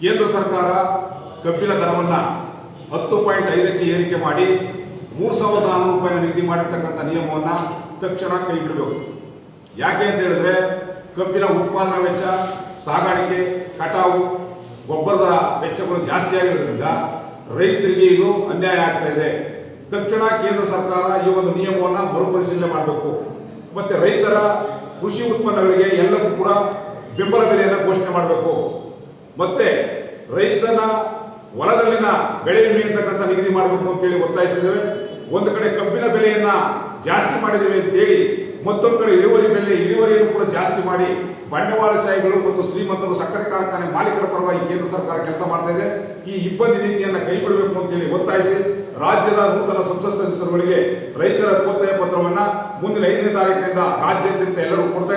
ಕೇಂದ್ರ ಸರ್ಕಾರ ಕಬ್ಬಿನ ದರವನ್ನು ಹತ್ತು ಪಾಯಿಂಟ್ ಐದಕ್ಕೆ ಏರಿಕೆ ಮಾಡಿ ಮೂರು ಸಾವಿರದ ನಾನ್ನೂರು ರೂಪಾಯಿನ ನಿಗದಿ ಮಾಡಿರ್ತಕ್ಕಂಥ ನಿಯಮವನ್ನು ತಕ್ಷಣ ಕೈ ಬಿಡಬೇಕು ಯಾಕೆ ಅಂತ ಹೇಳಿದ್ರೆ ಕಬ್ಬಿನ ಉತ್ಪಾದನಾ ವೆಚ್ಚ, ಸಾಗಾಣಿಕೆ, ಕಟಾವು, ಗೊಬ್ಬರದ ವೆಚ್ಚಗಳು ಜಾಸ್ತಿ ಆಗಿರೋದ್ರಿಂದ ರೈತರಿಗೆ ಇದು ಅನ್ಯಾಯ ಆಗ್ತಾ ಇದೆ. ತಕ್ಷಣ ಕೇಂದ್ರ ಸರ್ಕಾರ ಈ ಒಂದು ನಿಯಮವನ್ನು ಮರುಪರಿಶೀಲನೆ ಮಾಡಬೇಕು. ಮತ್ತೆ ರೈತರ ಕೃಷಿ ಉತ್ಪನ್ನಗಳಿಗೆ ಎಲ್ಲಕ್ಕೂ ಕೂಡ ಬೆಂಬಲ ಬೆಲೆಯನ್ನು ಘೋಷಣೆ ಮಾಡಬೇಕು. ಮತ್ತೆ ರೈತನ ಹೊಲದಲ್ಲಿನ ಬೆಳೆ ವಿಮೆ ಅಂತಕ್ಕಂಥ ನಿಗದಿ ಮಾಡಬೇಕು ಅಂತೇಳಿ ಒತ್ತಾಯಿಸಿದ್ದೇವೆ. ಒಂದು ಕಡೆ ಕಬ್ಬಿನ ಬೆಲೆಯನ್ನ ಜಾಸ್ತಿ ಮಾಡಿದ್ದೇವೆ ಅಂತೇಳಿ ಮತ್ತೊಂದು ಕಡೆ ಇಳುವರಿ ಬೆಲೆ, ಇಳುವರಿಯನ್ನು ಕೂಡ ಜಾಸ್ತಿ ಮಾಡಿ ಬಂಡವಾಳಶಾಹಿಗಳು ಮತ್ತು ಶ್ರೀಮಂತರು ಸಕ್ಕರೆ ಕಾರ್ಖಾನೆ ಮಾಲೀಕರ ಪರವಾಗಿ ಕೇಂದ್ರ ಸರ್ಕಾರ ಕೆಲಸ ಮಾಡ್ತಾ ಇದೆ. ಈ ಇಬ್ಬಂದಿ ನೀತಿಯನ್ನು ಕೈ ಬಿಡಬೇಕು ಅಂತೇಳಿ ಒತ್ತಾಯಿಸಿ ರಾಜ್ಯದ ನೂತನ ಸಂಸತ್ ಸದಸ್ಯರುಗಳಿಗೆ ರೈತರ ಒತ್ತಾಯ ಪತ್ರವನ್ನ ಮುಂದಿನ ಐದನೇ ತಾರೀಕಿನಿಂದ ರಾಜ್ಯಾದ್ಯಂತ ಎಲ್ಲರೂ ಕೊಡ್ತಾ